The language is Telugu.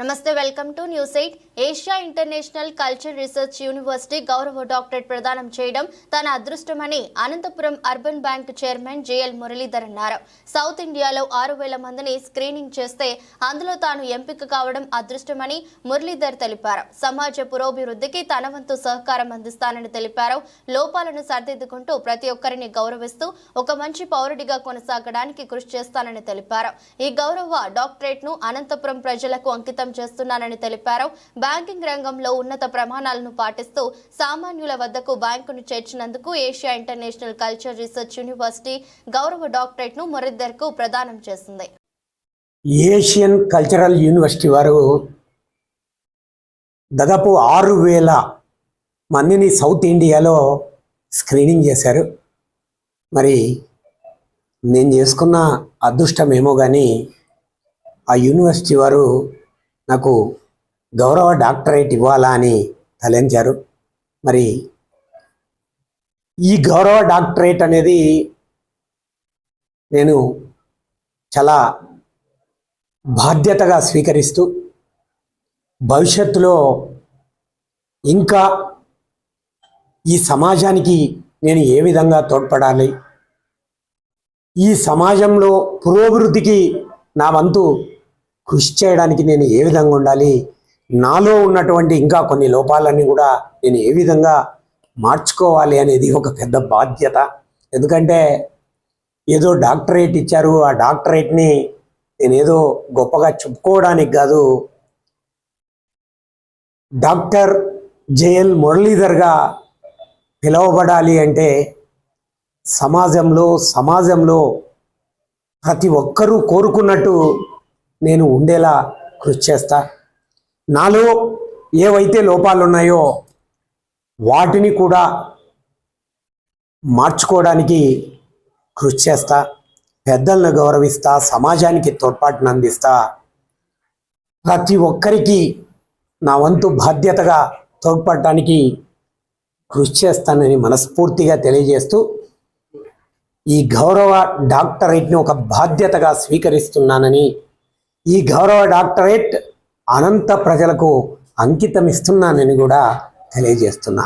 నమస్తే welcome to news eight. Asia International Culture Research University గౌరవ డాక్టరేట్ ప్రదానం చేయడం తన అదృష్టమని Anantapuram urban bank chairman JL Muralidhar అన్నారు. సౌత్ ఇండియాలో ఆరు వేల మందిని స్క్రీనింగ్ చేస్తే అందులో తాను ఎంపిక కావడం అదృష్టమని మురళీధర్ తెలిపారు. సమాజ పురోభివృద్ధికి తన వంతు సహకారం అందిస్తానని తెలిపారు. లోపాలను సరిదిద్దుకుంటూ ప్రతి ఒక్కరిని గౌరవిస్తూ ఒక మంచి పౌరుడిగా కొనసాగడానికి కృషి చేస్తానని తెలిపారు. ఈ గౌరవ డాక్టరేట్ను అనంతపురం ప్రజలకు అంకితం చేస్తున్నానని తెలిపారు. బ్యాంకింగ్ రంగంలో ఉన్నత ప్రమాణాలను పాటిస్తూ సామాన్యుల వద్దకు బ్యాంకును చేర్చినందుకు Asia International Culture Research University గౌరవ డాక్టరేట్ను ప్రదానం చేసింది. ఏషియన్ కల్చరల్ యూనివర్సిటీ వారు దాదాపు ఆరు వేల మందిని సౌత్ ఇండియాలో స్క్రీనింగ్ చేశారు. మరి నేను చేసుకున్న అదృష్టం ఏమో కానీ ఆ యూనివర్సిటీ వారు నాకు గౌరవ డాక్టరేట్ ఇవ్వాలా అని తలంచారు. మరి ఈ గౌరవ డాక్టరేట్ అనేది నేను చాలా బాధ్యతగా స్వీకరిస్తూ భవిష్యత్తులో ఇంకా ఈ సమాజానికి నేను ఏ విధంగా తోడ్పడాలి? ఈ సమాజంలో పురోభివృద్ధికి నా వంతు కృషి చేయడానికి నేను ఏ విధంగా ఉండాలి? నాలో ఉన్నటువంటి ఇంకా కొన్ని లోపాలన్నీ కూడా నేను ఏ విధంగా మార్చుకోవాలి అనేది ఒక పెద్ద బాధ్యత. ఎందుకంటే ఏదో డాక్టరేట్ ఇచ్చారు ఆ డాక్టరేట్ని నేనేదో గొప్పగా చెప్పుకోవడానికి కాదు. డాక్టర్ జేఎల్ మురళీధర్గా పిలువబడాలి అంటే సమాజంలో సమాజంలో ప్రతి ఒక్కరూ కోరుకున్నట్టు నేను ఉండేలా కృషి చేస్తా. నాలో ఏవైతే లోపాలు ఉన్నాయో వాటిని కూడా మార్చుకోవడానికి కృషి చేస్తా. పెద్దలను గౌరవిస్తా సమాజానికి తోడ్పాటును అందిస్తా. ప్రతి ఒక్కరికి నా వంతు బాధ్యతగా తోడ్పడటానికి కృషి చేస్తానని మనస్ఫూర్తిగా తెలియజేస్తూ ఈ గౌరవ డాక్టరేట్ని ఒక బాధ్యతగా స్వీకరిస్తున్నానని ఈ గౌరవ డాక్టరేట్ అనంత ప్రజలకు అంకితం ఇస్తున్నానని కూడా తెలియజేస్తున్నా